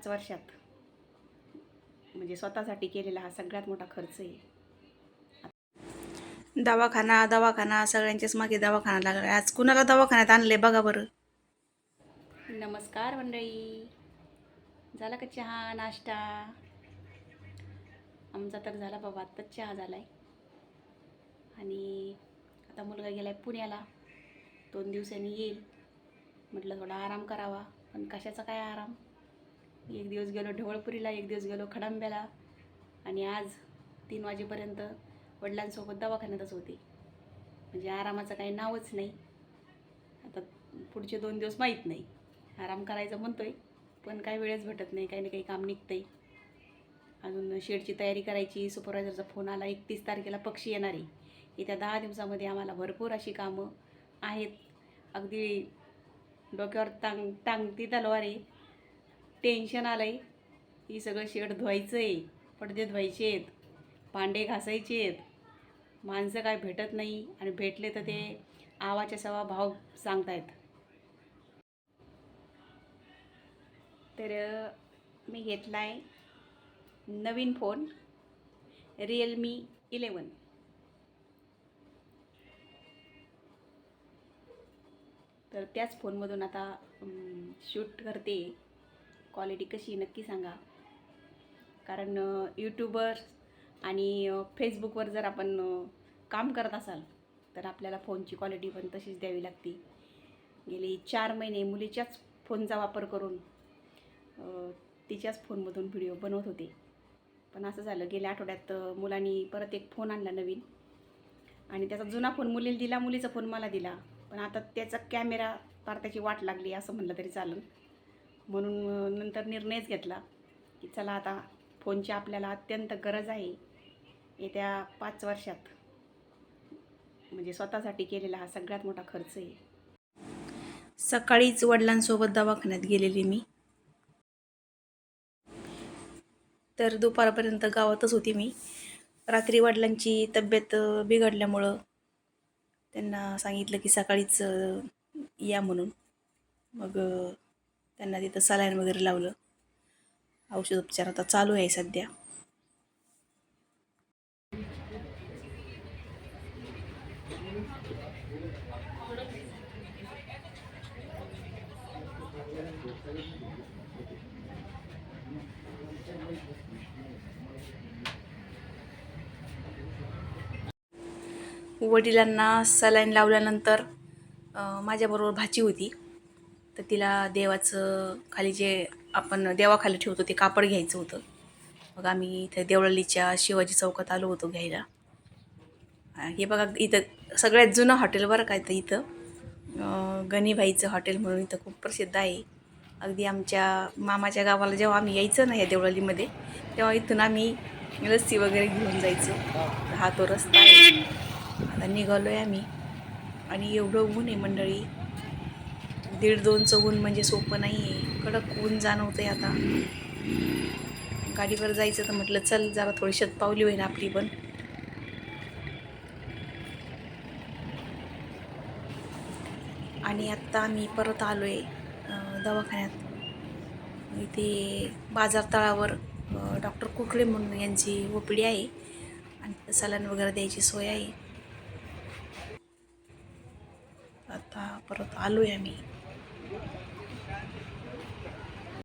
पाच वर्षात. म्हणजे स्वतःसाठी केलेला हा सगळ्यात मोठा खर्च आहे. दवाखाना दवाखाना सगळ्यांच्याच मागे दवाखाना लागला. आज कुणाला दवाखान्यात आणले बघा बरं. नमस्कार मंडळी. झाला का चहा नाश्ता? आमचा तर झाला बाबा आत्ताच चहा झाला आहे आणि आता मुलगा गेला आहे पुण्याला. दोन दिवसांनी येईल. म्हटलं थोडा आराम करावा. पण कशाचा काय आराम? एक दिवस गेलो ढवळपुरीला एक दिवस गेलो खडांब्याला. आणि आज तीन वाजेपर्यंत वडिलांसोबत दवाखान्यातच होते. म्हणजे आरामाचं काही नावच नाही. आता पुढचे दोन दिवस माहीत नाही. आराम करायचं आहे पण काही वेळच भेटत नाही काही ना काही काम निघतंय. अजून शेडची तयारी करायची सुपरवायझरचा फोन आला एकतीस तारखेला पक्षी येणार आहे. येत्या दहा दिवसामध्ये आम्हाला भरपूर अशी कामं आहेत. अगदी डोक्यावर टांग टांगती तलवार आहे. टेन्शन आलं आहे ही सगळं शेड धुवायचं आहे पडदे धुवायचे आहेत भांडे घासायचे आहेत माणसं काय भेटत नाही आणि भेटले तर ते आवाच्या सवा भाव सांगतायत. तर मी घेतला आहे नवीन फोन रिअलमी इलेवन तर त्याच फोनमधून आता शूट करते. क्वालिटी कशी नक्की सांगा. कारण यूट्यूबर आणि फेसबुकवर जर आपण काम करत असाल तर आपल्याला फोनची क्वालिटी पण तशीच द्यावी लागते. गेली चार महिने मुलीच्याच फोनचा वापर करून तिच्याच फोनमधून व्हिडिओ बनवत होते. पण असं झालं गेल्या आठवड्यात मुलांनी परत एक फोन आणला नवीन. आणि त्याचा जुना फोन मुलीला दिला मुलीचा फोन मला दिला. पण आता त्याचा कॅमेरा फार त्याची वाट लागली असं म्हणलं तरी चालेल. म्हणून नंतर निर्णयच घेतला की चला आता फोनची आपल्याला अत्यंत गरज आहे. येत्या पाच वर्षात. म्हणजे स्वतःसाठी केलेला हा सगळ्यात मोठा खर्च आहे. सकाळीच वडिलांसोबत दवाखान्यात गेलेली मी. तर दुपारपर्यंत गावातच होती मी. रात्री वडिलांची तब्येत बिघडल्यामुळं त्यांना सांगितलं की सकाळीच या म्हणून. मग त्यांना तिथं सलाईन वगैरे लावलं. औषधोपचार आता चालू आहे सध्या. वडिलांना सलाईन लावल्यानंतर माझ्याबरोबर भाची होती. तर तिला देवाचं खाली जे आपण देवाखाली ठेवतो ते कापड घ्यायचं होतं. मग आम्ही इथं देवळलीच्या शिवाजी चौकात आलो होतो घ्यायला. हे बघा इथं सगळ्यात जुनं हॉटेल बरं का इथं? इथं गणीबाईचं हॉटेल म्हणून इथं खूप प्रसिद्ध आहे. अगदी आमच्या मामाच्या गावाला जेव्हा आम्ही यायचं ना या देवळलीमध्ये तेव्हा इथून आम्ही लस्सी वगैरे घेऊन जायचो. हा तो रस्ता आहे. आता निघालो आहे आम्ही. आणि एवढं ऊन आहे मंडळी. दीड दोनचं ऊन म्हणजे सोपं नाही आहे कडक ऊन जाणवतं आहे आता. गाडीवर जायचं तर म्हटलं चल जरा थोडी शतपावली होईल आपली पण. आणि आत्ता आम्ही परत आलो आहे दवाखान्यात. इथे बाजार तळावर डॉक्टर कुकडे म्हणून यांची ओपीडी आहे. आणि तिथं वगैरे द्यायची सोय आहे. आता परत आलो आहे आम्ही. Thank you.